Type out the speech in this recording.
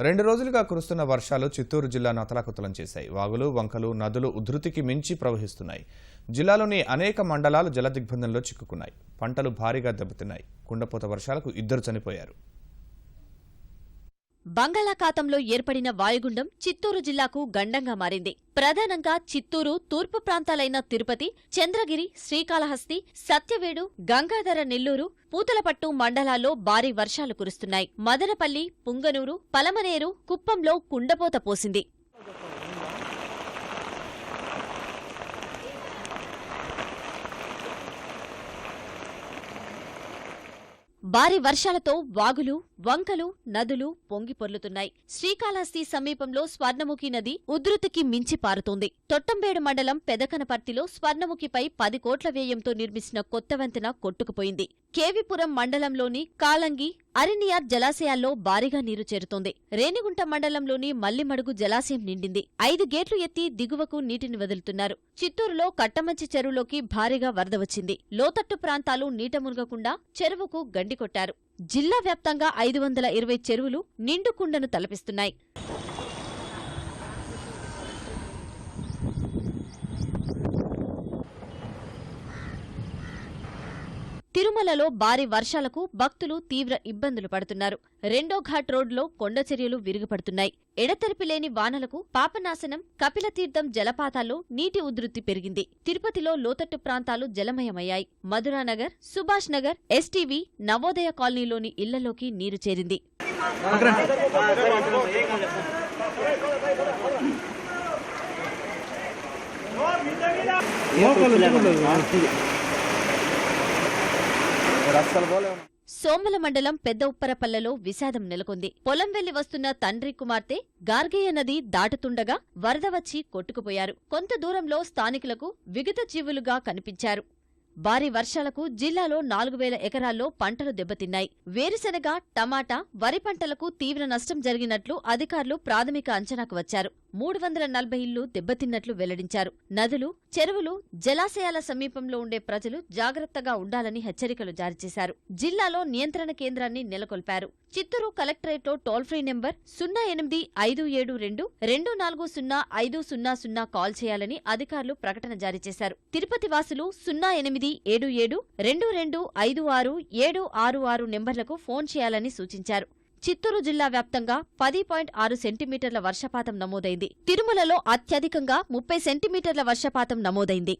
రెండు రోజులుగా కురుస్తున్న వర్షాలు చిత్తూరు జిల్లాను అతలాకుతలం చేశాయి. వాగులు వంకలు నదులు ఉధృతికి మించి ప్రవహిస్తున్నాయి. జిల్లాలోని అనేక మండలాలు జలదిగ్బంధంలో చిక్కుకున్నాయి. పంటలు భారీగా దెబ్బతిన్నాయి. కుండపోత వర్షాలకు ఇద్దరు చనిపోయారు. బంగాళాఖాతంలో ఏర్పడిన వాయుగుండం చిత్తూరు జిల్లాకు గండంగా మారింది. ప్రధానంగా చిత్తూరు తూర్పు ప్రాంతాలైన తిరుపతి చంద్రగిరి శ్రీకాళహస్తి సత్యవేడు గంగాధర నెల్లూరు పూతలపట్టు మండలాల్లో భారీ వర్షాలు కురుస్తున్నాయి. మదనపల్లి పుంగనూరు పలమనేరు కుప్పంలో కుండపోత పోసింది. భారీ వర్షాలతో వాగులు వంకలు నదులు పొంగి పొర్లుతున్నాయి. శ్రీకాళహస్తి సమీపంలో స్వర్ణముఖి నది ఉధృతికి మించి పారుతోంది. తొట్టంబేడు మండలం పెదకనపర్తిలో స్వర్ణముఖిపై పది కోట్ల వ్యయంతో నిర్మించిన కొత్త వంతెన కొట్టుకుపోయింది. కేవిపురం మండలంలోని కాలంగి అరినియార్ జలాశయాల్లో భారీగా నీరు చేరుతోంది. రేణిగుంట మండలంలోని మల్లిమడుగు జలాశయం నిండింది. ఐదు గేట్లు ఎత్తి దిగువకు నీటిని వదులుతున్నారు. చిత్తూరులో కట్టమంచి చెరువులోకి భారీగా వరద వచ్చింది. లోతట్టు ప్రాంతాలు నీట మునగకుండా చెరువుకు గండి కొట్టారు. జిల్లా వ్యాప్తంగా ఐదు వందల ఇరవై చెరువులు నిండుకుండను తలపిస్తున్నాయి. తిరుమలలో భారీ వర్షాలకు భక్తులు తీవ్ర ఇబ్బందులు పడుతున్నారు. రెండో ఘాట్ రోడ్లో కొండచర్యలు విరుగుపడుతున్నాయి. ఎడతెరిపి లేని వానలకు పాపనాశనం కపిలతీర్థం జలపాతాల్లో నీటి ఉధృతి పెరిగింది. తిరుపతిలో లోతట్టు ప్రాంతాలు జలమయమయ్యాయి. మధురానగర్ సుభాష్ నగర్ ఎస్టీవీ నవోదయ కాలనీలోని ఇళ్ళలోకి నీరు చేరింది. సోమల మండలం పెద్ద ఉప్పరపల్లెలో విషాదం నెలకొంది. పొలం వెళ్ళి వస్తున్న తండ్రి కుమార్తె గార్గేయ నది దాటుతుండగా వరద వచ్చి కొట్టుకుపోయారు. కొంత దూరంలో స్థానికులకు విగత జీవులుగా కనిపించారు. భారీ వర్షాలకు జిల్లాలో నాలుగు వేల ఎకరాల్లో పంటలు దెబ్బతిన్నాయి. వేరుశెనగ టమాటా వరి పంటలకు తీవ్ర నష్టం జరిగినట్లు అధికారులు ప్రాథమిక అంచనాకు వచ్చారు. మూడు వందల నలభై ఇళ్ళు దెబ్బతిన్నట్లు వెల్లడించారు. నదులు చెరువులు జలాశయాల సమీపంలో ఉండే ప్రజలు జాగ్రత్తగా ఉండాలని హెచ్చరికలు జారీ చేశారు. జిల్లాలో నియంత్రణ కేంద్రాన్ని నెలకొల్పారు. చిత్తూరు కలెక్టరేట్లో టోల్ ఫ్రీ నెంబర్ సున్నా ఎనిమిది ఐదు ఏడు రెండు రెండు నాలుగు సున్నా ఐదు సున్నా సున్నా కాల్ చేయాలని అధికారులు ప్రకటన జారీ చేశారు. తిరుపతి వాసులు సున్నా ఎనిమిది ఏడు ఏడు రెండు రెండు ఐదు ఆరు ఏడు ఆరు ఆరు నెంబర్లకు ఫోన్ చేయాలని సూచించారు. చిత్తూరు జిల్లా వ్యాప్తంగా పది పాయింట్ ఆరు సెంటీమీటర్ల వర్షపాతం నమోదైంది. తిరుమలలో అత్యధికంగా ముప్పై సెంటీమీటర్ల వర్షపాతం నమోదైంది.